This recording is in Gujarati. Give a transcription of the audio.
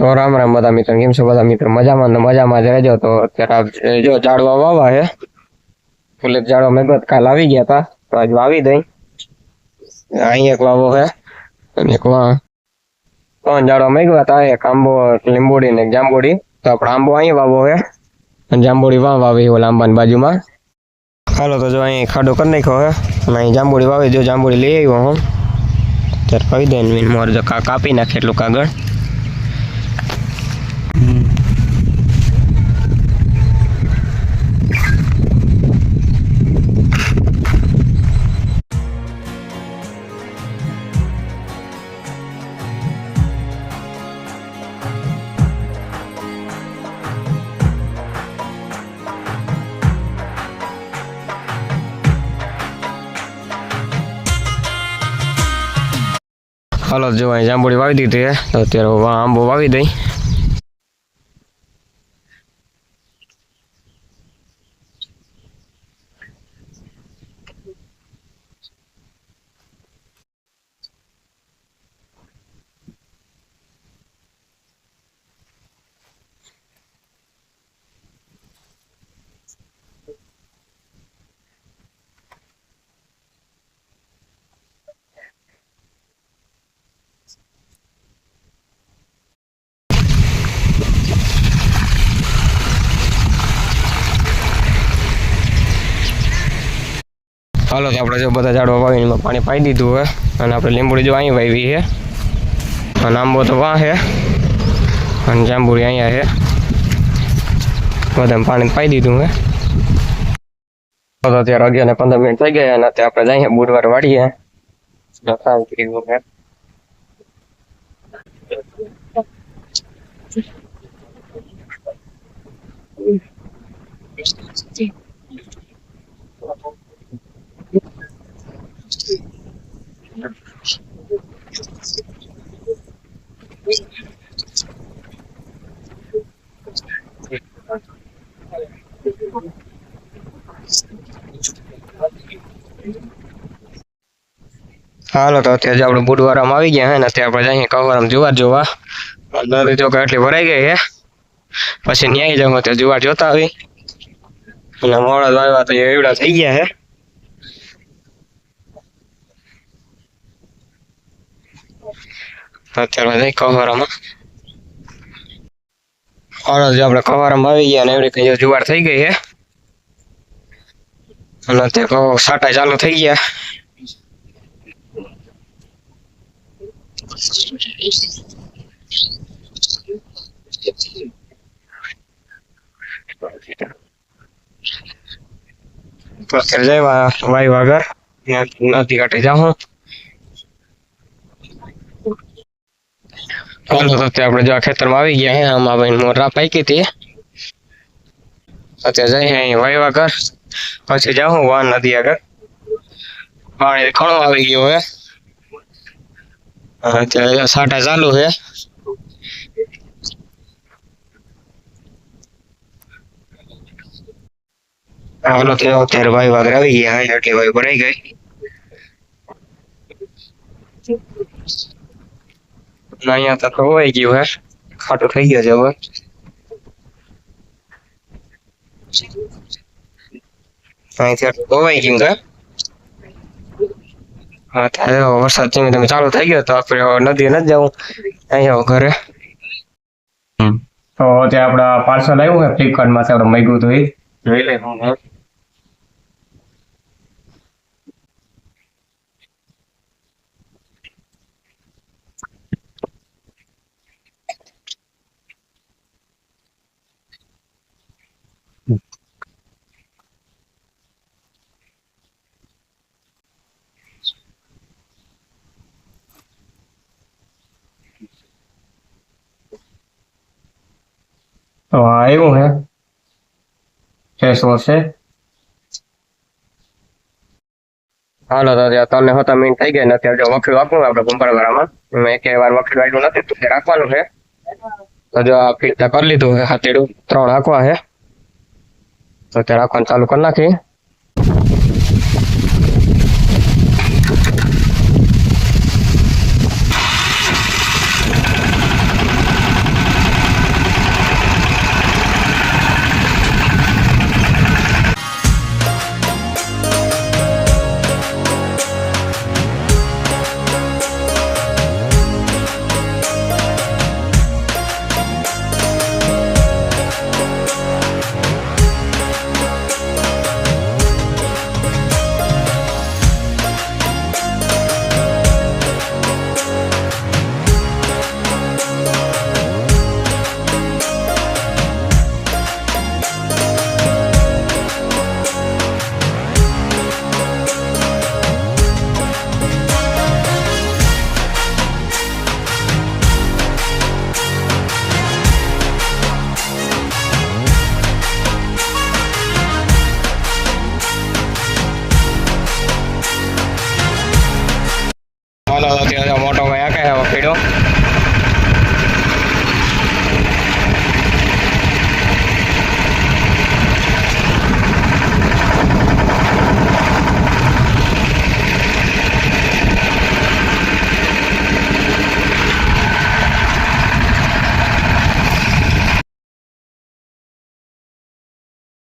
તો રામ રામ બધા મિત્રો, કેમ છો બધા મિત્રો? મજામાં મજામાં જ રહેજો. તો અત્યારે જો ઝાડવા વાવા હે. ફૂલે ઝાડવા મેં કાલ આવી ગયા હતા તો આજ વાવી દઈ. અહીં એક વાવો હે. અને એક વા ત્રણ ઝાડવા મેં હતા એક આંબો લીંબોડી ને એક જાંબોડી. તો આપણે આંબો અહીં વાવો હે. અને જાંબોડી વાં વાવી ઓલા આંબાની બાજુમાં. હાલો, તો જો અહીં ખાડો કરી નાખ્યો હે. અને અહીં જાંબોડી વાવી. જો જાંબોડી લઈ આવ્યો હું. ત્યારે કહી દે મોર જો કાપી નાખે એટલું કાગળ. હાલો જો અહીં જાંબુડી વાવી દીધી છે તો અત્યારે આંબો વાવી દઈ. હાલો તો આપણે જો બધા ઝાડવા વાવીને પાણી પાઈ દીધું હોય અને આપણે લીંબુડી જો અહીં વાવી છે અને આંબો તો વાં છે અને જાંબુડી અહીંયા છે બધા પાણી પાઈ દીધું હે. તો અત્યારે અગિયાર ને પંદર મિનિટ થઈ ગયા અને અત્યારે આપણે જઈએ બુધવાર વાળીએ. કામ કર્યું છે હાલો, તો અત્યારે આપણે બુધવારમાં આવી ગયા હે ને, અત્યારે આપણે જઈએ કવરમ જુવાર જોવા. નદી જો એટલી ભરાઈ ગઈ હે. પછી ન્યાય જવા ત્યાં જુવાર જોતા આવી. અને મોડા આવ્યા તો એવડા થઈ ગયા હે. અત્યારે જઈ કવારામાં. હાલો જો આપણે કવારામાં આવી ગયા ને એવડી કઈ જુવાર થઈ ગઈ હે. અને અત્યારે સાટા ચાલુ થઈ ગયા. તો અત્યારે જઈ વા- વાયુ આગળ. ત્યાં નદી કાંઠે જાઉં તો અત્યારે આપણે જો આ ખેતરમાં આવી ગયા હે, આમાં ભાઈ મોરા પાકી હતી. અત્યારે જઈ અહીં વાયુ આગળ પછી જાઉં વાન નદી આગળ. પાણી ઘણો આવી ગયો હે. અત્યારે સાટા ચાલુ છે હાલો તો અત્યારે ભાઈ વાગર આવી ગયા હા એટલે ભાઈ ભરાઈ ગઈ. ના અહીંયા તો ખવાઈ ગયું હે? ખાટું થઈ ગયો છે હવે. અહીંથી ખવાઈ ગયું હે? હા ત્યારે વરસાદ ધીમે ધીમે ચાલુ થઈ ગયો તો આપણે નદી નથી જવું. અહીંયા ઘરે. તો ત્યાં આપણા પાર્સલ આવ્યું હે ફ્લિપકાર્ટમાંથી આપણે મગ્યું હતું એ. જોઈ લે આવ્યું હે ફેસ વોશ છે હાલો તો ત્યાં ત્રણ સત્તર મિનિટ થઈ ગઈ ને અત્યારે જો વખરી વાપરું આપણે કુંભારવાળામાં મેં એક વાર વખરી વાળ્યું નથી તો રાખવાનું છે તો જો આ ફીટ કરી લીધું છે હાથેડું ત્રણ રાખવા છે તો તે રાખવાનું ચાલુ કરી નાખી sentido de amor, no.